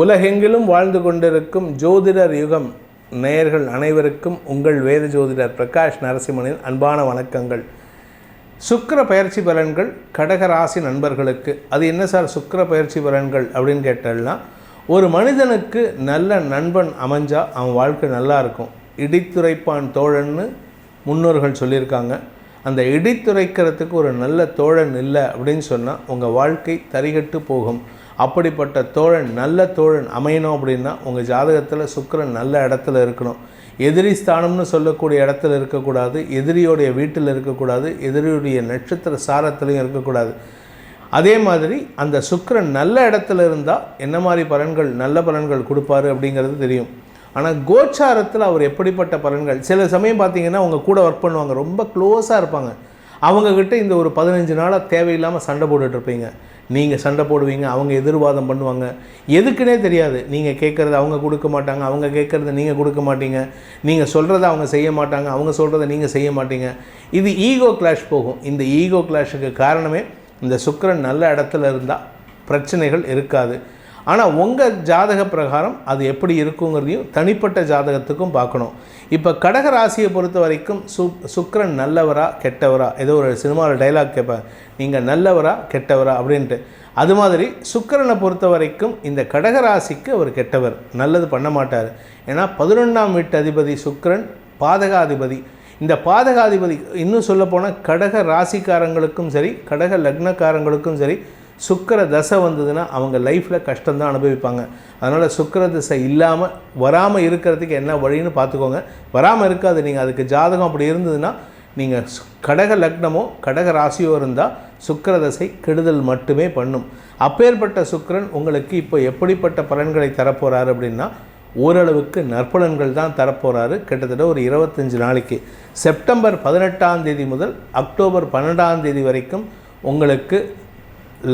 உலகெங்கிலும் வாழ்ந்து கொண்டிருக்கும் ஜோதிடர் யுகம் நேயர்கள் அனைவருக்கும் உங்கள் வேத ஜோதிடர் பிரகாஷ் நரசிம்மனின் அன்பான வணக்கங்கள். சுக்கர பயிற்சி பலன்கள் கடகராசி நண்பர்களுக்கு. அது என்ன சார் சுக்கர பயிற்சி பலன்கள் அப்படின்னு கேட்டோம்னா ஒரு மனிதனுக்கு நல்ல நண்பன் அமைஞ்சால் அவன் வாழ்க்கை நல்லா இருக்கும். இடித்துரைப்பான் தோழன்னு முன்னோர்கள் சொல்லியிருக்காங்க. அந்த இடித்துரைக்கிறதுக்கு ஒரு நல்ல தோழன் இல்லை அப்படின்னு சொன்னால் உங்கள் வாழ்க்கை தரிகட்டு போகும். அப்படிப்பட்ட தோழன் நல்ல தோழன் அமையணும் அப்படின்னா உங்கள் ஜாதகத்தில் சுக்கிரன் நல்ல இடத்துல இருக்கணும். எதிரி ஸ்தானம்னு சொல்லக்கூடிய இடத்துல இருக்கக்கூடாது எதிரியோடைய வீட்டில் இருக்கக்கூடாது எதிரியுடைய நட்சத்திர சாரத்திலையும் இருக்கக்கூடாது. அதே மாதிரி அந்த சுக்கரன் நல்ல இடத்துல இருந்தால் என்ன மாதிரி பலன்கள் நல்ல பலன்கள் கொடுப்பாரு அப்படிங்கிறது தெரியும். ஆனால் கோச்சாரத்தில் அவர் எப்படிப்பட்ட பலன்கள்? சில சமயம் பார்த்தீங்கன்னா அவங்க கூட ஒர்க் பண்ணுவாங்க ரொம்ப க்ளோஸாக இருப்பாங்க. அவங்கக்கிட்ட இந்த ஒரு பதினஞ்சு நாளாக தேவையில்லாமல் சண்டை போட்டுட்ருப்பீங்க நீங்கள் சண்டை போடுவீங்க அவங்க எதிர்வாதம் பண்ணுவாங்க. எதுக்குன்னே தெரியாது. நீங்கள் கேட்குறத அவங்க கொடுக்க மாட்டாங்க அவங்க கேட்குறத நீங்கள் கொடுக்க மாட்டீங்க. நீங்கள் சொல்கிறத அவங்க செய்ய மாட்டாங்க அவங்க சொல்கிறத நீங்கள் செய்ய மாட்டீங்க. இது ஈகோ கிளாஷ் போகும். இந்த ஈகோ கிளாஷுக்கு காரணமே இந்த சுக்கிரன் நல்ல இடத்துல இருந்தால் பிரச்சனைகள் இருக்காது. ஆனால் உங்கள் ஜாதக பிரகாரம் அது எப்படி இருக்குங்கிறதையும் தனிப்பட்ட ஜாதகத்துக்கும் பார்க்கணும். இப்போ கடக ராசியை பொறுத்த வரைக்கும் சு சுக்கிரன் நல்லவரா கெட்டவரா? ஏதோ ஒரு சினிமாவில் டைலாக் கேட்பேன் நீங்கள் நல்லவரா கெட்டவரா? அப்படின்ட்டு. அது மாதிரி சுக்கரனை பொறுத்த வரைக்கும் இந்த கடக ராசிக்கு அவர் கெட்டவர். நல்லது பண்ண மாட்டார். ஏன்னா பதினொன்றாம் வீட்டு அதிபதி சுக்கரன் பாதகாதிபதி. இந்த பாதகாதிபதி இன்னும் சொல்லப்போனால் கடக ராசிக்காரங்களுக்கும் சரி கடக லக்னக்காரங்களுக்கும் சரி சுக்கர தசை வந்ததுன்னா அவங்க லைஃப்பில் கஷ்டம்தான் அனுபவிப்பாங்க. அதனால் சுக்கர தசை இல்லாமல் வராமல் இருக்கிறதுக்கு என்ன வழின்னு பார்த்துக்கோங்க. வராமல் இருக்காது. நீங்கள் அதுக்கு ஜாதகம் அப்படி இருந்ததுன்னா நீங்கள் சு- கடக லக்னமோ கடக ராசியோ இருந்தால் சுக்கர தசை கெடுதல் மட்டுமே பண்ணும். அப்பேற்பட்ட சுக்கரன் உங்களுக்கு இப்போ எப்படிப்பட்ட பலன்களை தரப்போகிறாரு அப்படின்னா ஓரளவுக்கு நற்பலன்கள் தான் தரப்போகிறாரு கிட்டத்தட்ட ஒரு இருபத்தஞ்சு நாளைக்கு. செப்டம்பர் பதினெட்டாம் தேதி முதல் அக்டோபர் பன்னெண்டாம் தேதி வரைக்கும் உங்களுக்கு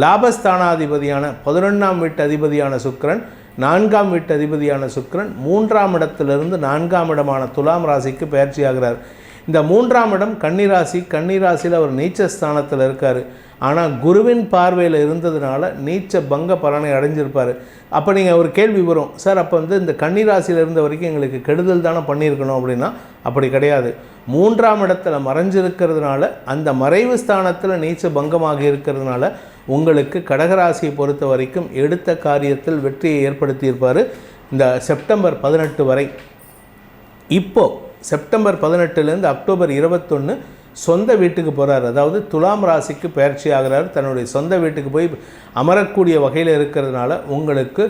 லாபஸ்தானாதிபதியான பதினொன்றாம் வீட்டு அதிபதியான சுக்கரன் நான்காம் வீட்டு அதிபதியான சுக்கிரன் மூன்றாம் இடத்திலிருந்து நான்காம் இடமான துலாம் ராசிக்கு பயிற்சியாகிறார். இந்த மூன்றாம் இடம் கன்னிராசி. கன்னிராசியில் அவர் நீச்ச ஸ்தானத்தில் இருக்கார். ஆனால் குருவின் பார்வையில் இருந்ததுனால நீச்ச பங்க பலனை அடைஞ்சிருப்பார். அப்போ நீங்கள் ஒரு கேள்வி வரும் சார் அப்போ வந்து இந்த கன்னிராசியில் இருந்த வரைக்கும் எங்களுக்கு கெடுதல் தானே பண்ணியிருக்கணும்? அப்படின்னா அப்படி கிடையாது. மூன்றாம் இடத்துல மறைஞ்சிருக்கிறதுனால அந்த மறைவு ஸ்தானத்தில் நீச்ச பங்கமாக இருக்கிறதுனால உங்களுக்கு கடகராசியை பொறுத்த வரைக்கும் எடுத்த காரியத்தில் வெற்றியை ஏற்படுத்தியிருப்பார். இந்த செப்டம்பர் பதினெட்டு வரை. இப்போ செப்டம்பர் பதினெட்டுலேருந்து அக்டோபர் இருபத்தொன்று சொந்த வீட்டுக்கு போகிறார் அதாவது துலாம் ராசிக்கு பயிற்சி ஆகிறார். தன்னுடைய சொந்த வீட்டுக்கு போய் அமரக்கூடிய வகையில் இருக்கிறதுனால உங்களுக்கு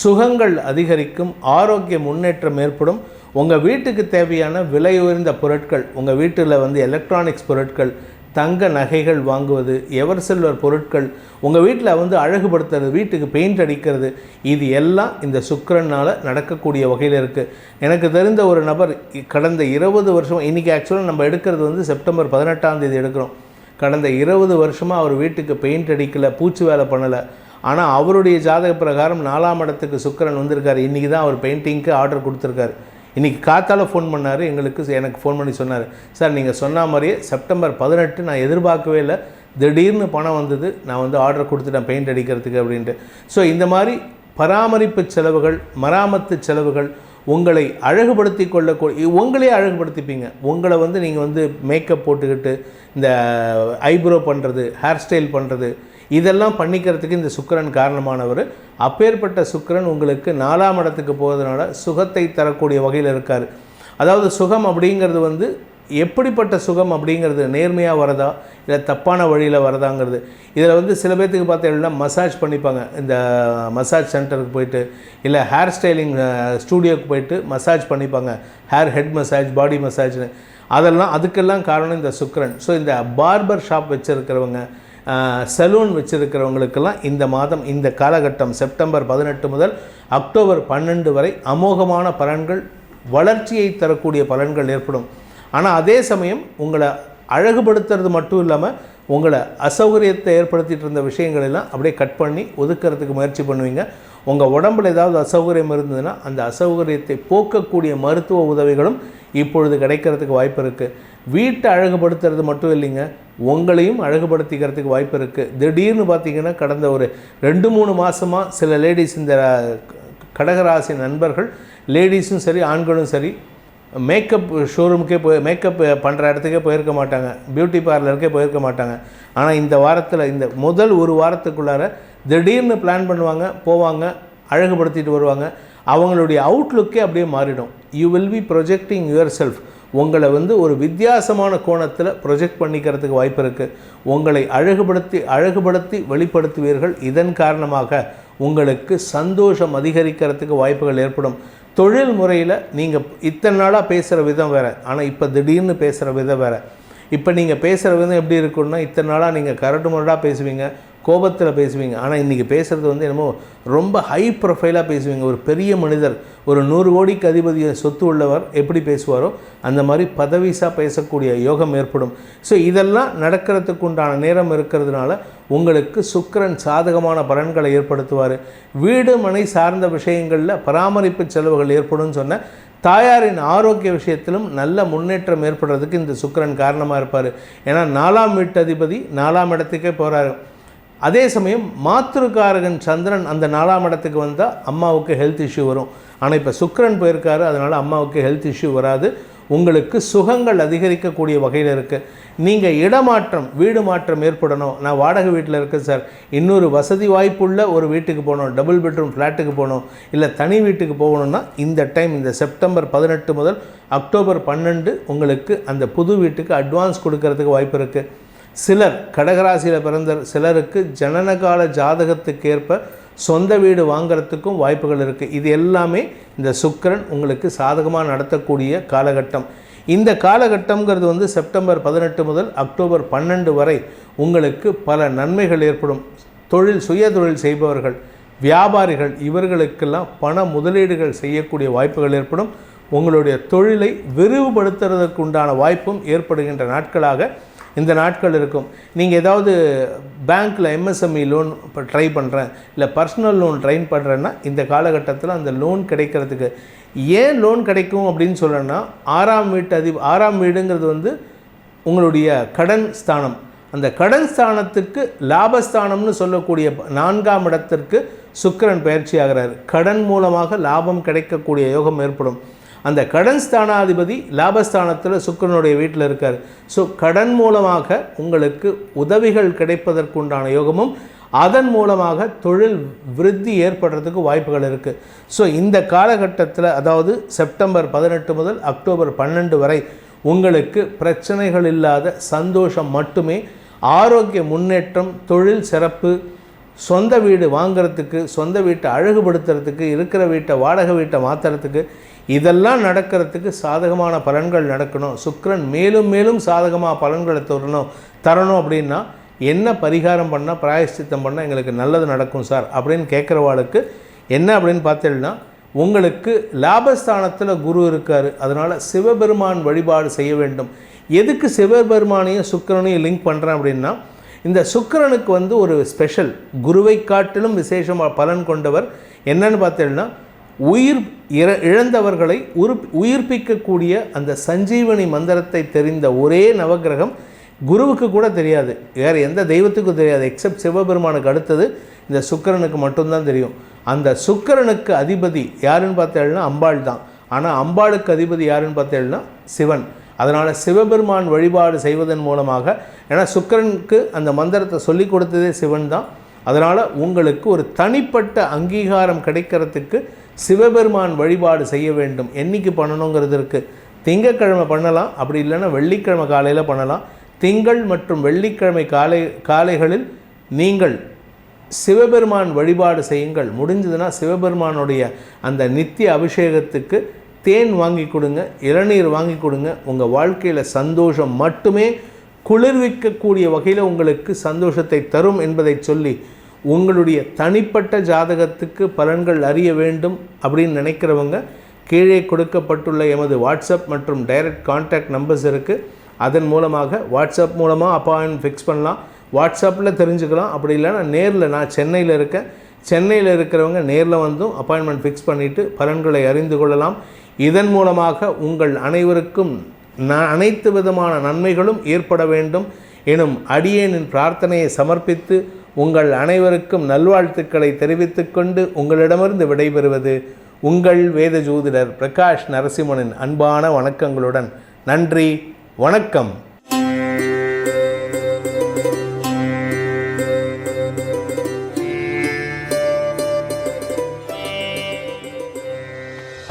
சுகங்கள் அதிகரிக்கும் ஆரோக்கிய முன்னேற்றம் ஏற்படும். உங்கள் வீட்டுக்கு தேவையான விலை உயர்ந்த பொருட்கள் உங்கள் வீட்டில் வந்து எலக்ட்ரானிக்ஸ் பொருட்கள் தங்க நகைகள் வாங்குவது எவர் செல்வர் பொருட்கள் உங்கள் வீட்டில் வந்து அழகுபடுத்துறது வீட்டுக்கு பெயிண்ட் அடிக்கிறது இது எல்லாம் இந்த சுக்கரனால் நடக்கக்கூடிய வகையில் இருக்குது எனக்கு தெரிந்த ஒரு நபர் கடந்த இருபது வருஷம் இன்றைக்கி ஆக்சுவலாக நம்ம எடுக்கிறது வந்து செப்டம்பர் பதினெட்டாம் தேதி எடுக்கிறோம். கடந்த இருபது வருஷமாக அவர் வீட்டுக்கு பெயிண்ட் அடிக்கலை பூச்சி வேலை பண்ணலை. ஆனால் அவருடைய ஜாதக பிரகாரம் நாலாம் இடத்துக்கு சுக்கிரன் வந்திருக்கார். இன்றைக்கி தான் அவர் பெயிண்டிங்க்கு ஆர்டர் கொடுத்துருக்காரு. இன்றைக்கி காத்தால ஃபோன் பண்ணார் எங்களுக்கு எனக்கு ஃபோன் பண்ணி சொன்னார் சார் நீங்கள் சொன்ன மாதிரியே செப்டம்பர் பதினெட்டு நான் எதிர்பார்க்கவே இல்லை. திடீர்னு பணம் வந்தது நான் வந்து ஆர்டர் கொடுத்துட்டேன் பெயிண்ட் அடிக்கிறதுக்கு அப்படின்ட்டு. ஸோ இந்த மாதிரி பராமரிப்பு செலவுகள் மராமத்து செலவுகள் உங்களை அழகுபடுத்தி கொள்ளக்கூடிய உங்களே அழகுபடுத்திப்பீங்க. உங்களை வந்து நீங்கள் வந்து மேக்கப் போட்டுக்கிட்டு இந்த ஐப்ரோ பண்ணுறது ஹேர் ஸ்டைல் பண்ணுறது இதெல்லாம் பண்ணிக்கிறதுக்கு இந்த சுக்கரன் காரணமானவர். அப்பேற்பட்ட சுக்கரன் உங்களுக்கு நாலாம் இடத்துக்கு போகிறதுனால சுகத்தை தரக்கூடிய வகையில் இருக்கார். அதாவது சுகம் அப்படிங்கிறது வந்து எப்படிப்பட்ட சுகம் அப்படிங்கிறது நேர்மையாக வரதா இல்லை தப்பான வழியில் வரதாங்கிறது. இதில் வந்து சில பேர்த்துக்கு பார்த்தீங்கன்னா மசாஜ் பண்ணிப்பாங்க. இந்த மசாஜ் சென்டருக்கு போயிட்டு இல்லை ஹேர் ஸ்டைலிங் ஸ்டூடியோக்கு போயிட்டு மசாஜ் பண்ணிப்பாங்க. ஹேர் ஹெட் மசாஜ் பாடி மசாஜ்னு அதெல்லாம் அதுக்கெல்லாம் காரணம் இந்த சுக்கரன். ஸோ இந்த பார்பர் ஷாப் வச்சுருக்கிறவங்க சலூன் வச்சுருக்கிறவங்களுக்கெல்லாம் இந்த மாதம் இந்த காலகட்டம் செப்டம்பர் பதினெட்டு முதல் அக்டோபர் பன்னெண்டு வரை அமோகமான பலன்கள் வளர்ச்சியை தரக்கூடிய பலன்கள் ஏற்படும். ஆனால் அதே சமயம் உங்களை அழகுபடுத்துறது மட்டும் இல்லாமல் உங்களை அசௌகரியத்தை ஏற்படுத்திகிட்டு இருந்த விஷயங்கள் எல்லாம் அப்படியே கட் பண்ணி ஒதுக்கிறதுக்கு முயற்சி பண்ணுவீங்க. உங்கள் உடம்புல ஏதாவது அசௌகரியம் இருந்ததுன்னா அந்த அசௌகரியத்தை போக்கக்கூடிய மருத்துவ உதவிகளும் இப்பொழுது கிடைக்கிறதுக்கு வாய்ப்பு இருக்குது வீட்டை அழகுபடுத்துறது மட்டும் இல்லைங்க உங்களையும் அழகுபடுத்திக்கிறதுக்கு வாய்ப்பு இருக்குது திடீர்னு பார்த்தீங்கன்னா கடந்த ஒரு ரெண்டு மூணு மாதமாக சில லேடிஸ் இந்த கடகராசி நண்பர்கள் லேடிஸும் சரி ஆண்களும் சரி மேக்கப் ஷோரூமுக்கே போய் மேக்கப் பண்ணுற இடத்துக்கே போயிருக்க மாட்டாங்க. பியூட்டி பார்லருக்கே போயிருக்க மாட்டாங்க. ஆனால் இந்த வாரத்தில் இந்த முதல் ஒரு வாரத்துக்குள்ளார திடீர்னு பிளான் பண்ணுவாங்க போவாங்க அழகுபடுத்திட்டு வருவாங்க. அவங்களுடைய அவுட்லுக்கே அப்படியே மாறிடும். You will be projecting yourself உங்களை வந்து ஒரு வித்தியாசமான கோணத்தில் ப்ரொஜெக்ட் பண்ணிக்கிறதுக்கு வாய்ப்பு இருக்குது உங்களை அழகுபடுத்தி அழகுபடுத்தி வெளிப்படுத்துவீர்கள். இதன் காரணமாக உங்களுக்கு சந்தோஷம் அதிகரிக்கிறதுக்கு வாய்ப்புகள் ஏற்படும். தொழில் முறையில் நீங்கள் இத்தனை நாளாக பேசுகிற விதம் வேறு. ஆனால் இப்போ திடீர்னு பேசுகிற விதம் வேறு. இப்போ நீங்கள் பேசுகிற விதம் எப்படி இருக்குன்னா இத்தனை நாளாக நீங்கள் கரட்டு முரடாக பேசுவீங்க. கோபத்தில் பேசுவீங்க. ஆனால் இன்றைக்கி பேசுகிறது வந்து என்னமோ ரொம்ப ஹை ப்ரொஃபைலாக பேசுவீங்க. ஒரு பெரிய மனிதர் ஒரு நூறு கோடிக்கு அதிபதி சொத்து உள்ளவர் எப்படி பேசுவாரோ அந்த மாதிரி பதவிசாக பேசக்கூடிய யோகம் ஏற்படும். ஸோ இதெல்லாம் நடக்கிறதுக்கு உண்டான நேரம் இருக்கிறதுனால உங்களுக்கு சுக்கிரன் சாதகமான பலன்களை ஏற்படுத்துவார். வீடு மனை சார்ந்த விஷயங்களில் பராமரிப்பு செலவுகள் ஏற்படும் சொன்ன தாயாரின் ஆரோக்கிய விஷயத்திலும் நல்ல முன்னேற்றம் ஏற்படுறதுக்கு இந்த சுக்கிரன் காரணமாக இருப்பார். ஏன்னா நாலாம் வீட்டதிபதி நாலாம் இடத்துக்கே போகிறாரு அதே சமயம் மாத்திருக்காரகன் சந்திரன் அந்த நாலாம் இடத்துக்கு வந்தால் அம்மாவுக்கு ஹெல்த் இஷ்யூ வரும். ஆனால் இப்போ சுக்கரன் போயிருக்காரு அதனால் அம்மாவுக்கு ஹெல்த் இஷ்யூ வராது. உங்களுக்கு சுகங்கள் அதிகரிக்கக்கூடிய வகையில் இருக்குது நீங்கள் இடமாற்றம் வீடு மாற்றம் ஏற்படணும். நான் வாடகை வீட்டில் இருக்கேன் சார். இன்னொரு வசதி வாய்ப்புள்ள ஒரு வீட்டுக்கு போகணும். டபுள் பெட்ரூம் ஃப்ளாட்டுக்கு போகணும். இல்லை தனி வீட்டுக்கு போகணும்னா இந்த டைம் இந்த செப்டம்பர் பதினெட்டு முதல் அக்டோபர் பன்னெண்டு உங்களுக்கு அந்த புது வீட்டுக்கு அட்வான்ஸ் கொடுக்கறதுக்கு வாய்ப்பு இருக்குது சிலர் கடகராசியில் பிறந்த சிலருக்கு ஜனனகால ஜாதகத்துக்கு ஏற்ப சொந்த வீடு வாங்குறதுக்கும் வாய்ப்புகள் இருக்குது இது எல்லாமே இந்த சுக்கரன் உங்களுக்கு சாதகமாக நடத்தக்கூடிய காலகட்டம். இந்த காலகட்டம்ங்கிறது வந்து செப்டம்பர் பதினெட்டு முதல் அக்டோபர் பன்னெண்டு வரை உங்களுக்கு பல நன்மைகள் ஏற்படும். தொழில் சுய தொழில் செய்பவர்கள் வியாபாரிகள் இவர்களுக்கெல்லாம் பண முதலீடுகள் செய்யக்கூடிய வாய்ப்புகள் ஏற்படும். உங்களுடைய தொழிலை விரிவுபடுத்துறதுக்கு உண்டான வாய்ப்பும் ஏற்படுகின்ற நாட்களாக இந்த நாட்கள் இருக்கும். நீங்கள் ஏதாவது பேங்க்கில் எம்எஸ்எம்இ லோன் இப்போ ட்ரை பண்ணுறேன் இல்லை பர்சனல் லோன் ட்ரை பண்ணுறேன்னா இந்த காலகட்டத்தில் அந்த லோன் கிடைக்கிறதுக்கு ஏன் லோன் கிடைக்கும் அப்படின்னு சொல்லணும்னா ஆறாம் வீட்டு அதி ஆறாம் வீடுங்கிறது வந்து உங்களுடைய கடன் ஸ்தானம். அந்த கடன் ஸ்தானத்துக்கு லாபஸ்தானம்னு சொல்லக்கூடிய நான்காம் இடத்திற்கு சுக்கரன் பயிற்சி ஆகிறார் கடன் மூலமாக லாபம் கிடைக்கக்கூடிய யோகம் ஏற்படும். அந்த கடன் ஸ்தானாதிபதி லாபஸ்தானத்தில் சுக்கிரனுடைய வீட்டில் இருக்கார். ஸோ கடன் மூலமாக உங்களுக்கு உதவிகள் கிடைப்பதற்குண்டான யோகமும் அதன் மூலமாக தொழில் விருத்தி ஏற்படுறதுக்கு வாய்ப்புகள் இருக்குது ஸோ இந்த காலகட்டத்தில் அதாவது செப்டம்பர் பதினெட்டு முதல் அக்டோபர் பன்னெண்டு வரை உங்களுக்கு பிரச்சனைகள் இல்லாத சந்தோஷம் மட்டுமே ஆரோக்கிய முன்னேற்றம் தொழில் சிறப்பு சொந்த வீடு வாங்கிறதுக்கு சொந்த வீட்டை அழகுபடுத்துறதுக்கு இருக்கிற வீட்டை வாடகை வீட்டை மாற்றுறதுக்கு இதெல்லாம் நடக்கிறதுக்கு சாதகமான பலன்கள் நடக்கணும். சுக்கிரன் மேலும் மேலும் சாதகமாக பலன்களை தரணும் தரணும் அப்படின்னா என்ன பரிகாரம் பண்ணால் பிராயஷ்சித்தம் பண்ணால் எங்களுக்கு நல்லது நடக்கும் சார் அப்படின்னு கேட்குறவாளுக்கு என்ன அப்படின்னு பார்த்தீங்கன்னா உங்களுக்கு லாபஸ்தானத்தில் குரு இருக்கார். அதனால் சிவபெருமான் வழிபாடு செய்ய வேண்டும். எதுக்கு சிவபெருமானையும் சுக்கிரனையும் லிங்க் பண்ணுறேன் அப்படின்னா இந்த சுக்கிரனுக்கு வந்து ஒரு ஸ்பெஷல் குருவை காட்டிலும் விசேஷமாக பலன் கொண்டவர் என்னன்னு பார்த்தீங்கன்னா உயிர் இற இழந்தவர்களை உரு உயிர்ப்பிக்கக்கூடிய அந்த சஞ்சீவனி மந்திரத்தை தெரிந்த ஒரே நவக்கிரகம் குருவுக்கு கூட தெரியாது. வேறு எந்த தெய்வத்துக்கும் தெரியாது எக்ஸப்ட் சிவபெருமானுக்கு அடுத்தது இந்த சுக்கிரனுக்கு மட்டும்தான் தெரியும். அந்த சுக்கிரனுக்கு அதிபதி யாருன்னு பார்த்தேன்னா அம்பாள் தான். ஆனால் அம்பாளுக்கு அதிபதி யாருன்னு பார்த்தேன்னா சிவன். அதனால் சிவபெருமான் வழிபாடு செய்வதன் மூலமாக ஏன்னா சுக்கிரனுக்கு அந்த மந்திரத்தை சொல்லி கொடுத்ததே சிவன் தான். அதனால் உங்களுக்கு ஒரு தனிப்பட்ட அங்கீகாரம் கிடைக்கிறதுக்கு சிவபெருமான் வழிபாடு செய்ய வேண்டும். என்றைக்கு பண்ணணுங்கிறது இருக்குது திங்கக்கிழமை பண்ணலாம் அப்படி இல்லைன்னா வெள்ளிக்கிழமை காலையில் பண்ணலாம். திங்கள் மற்றும் வெள்ளிக்கிழமை காலை காலைகளில் நீங்கள் சிவபெருமான் வழிபாடு செய்யுங்கள். முடிஞ்சதுன்னா சிவபெருமானுடைய அந்த நித்திய அபிஷேகத்துக்கு தேன் வாங்கி கொடுங்க இளநீர் வாங்கி கொடுங்க உங்கள் வாழ்க்கையில் சந்தோஷம் மட்டுமே குளிர்விக்கக்கூடிய வகையில் உங்களுக்கு சந்தோஷத்தை தரும் என்பதை சொல்லி உங்களுடைய தனிப்பட்ட ஜாதகத்துக்கு பலன்கள் அறிய வேண்டும் அப்படின்னு நினைக்கிறவங்க கீழே கொடுக்கப்பட்டுள்ள எமது வாட்ஸ்அப் மற்றும் டைரக்ட் கான்டாக்ட் நம்பர்ஸ் இருக்குது அதன் மூலமாக வாட்ஸ்அப் மூலமாக அப்பாயின்மெண்ட் ஃபிக்ஸ் பண்ணலாம். வாட்ஸ்அப்பில் தெரிஞ்சுக்கலாம். அப்படி இல்லைன்னா நேரில் நான் சென்னையில் இருக்கேன். சென்னையில் இருக்கிறவங்க நேரில் வந்தும் அப்பாயின்மெண்ட் ஃபிக்ஸ் பண்ணிவிட்டு பலன்களை அறிந்து கொள்ளலாம். இதன் மூலமாக உங்கள் அனைவருக்கும் ந அனைத்து விதமான நன்மைகளும் ஏற்பட வேண்டும் எனும் அடியேனின் பிரார்த்தனையை சமர்ப்பித்து உங்கள் அனைவருக்கும் நல்வாழ்த்துக்களை தெரிவித்துக்கொண்டு உங்களிடமிருந்து விடைபெறுவது உங்கள் வேத ஜோதிடர் பிரகாஷ் நரசிம்மனின் அன்பான வணக்கங்களுடன். நன்றி வணக்கம்.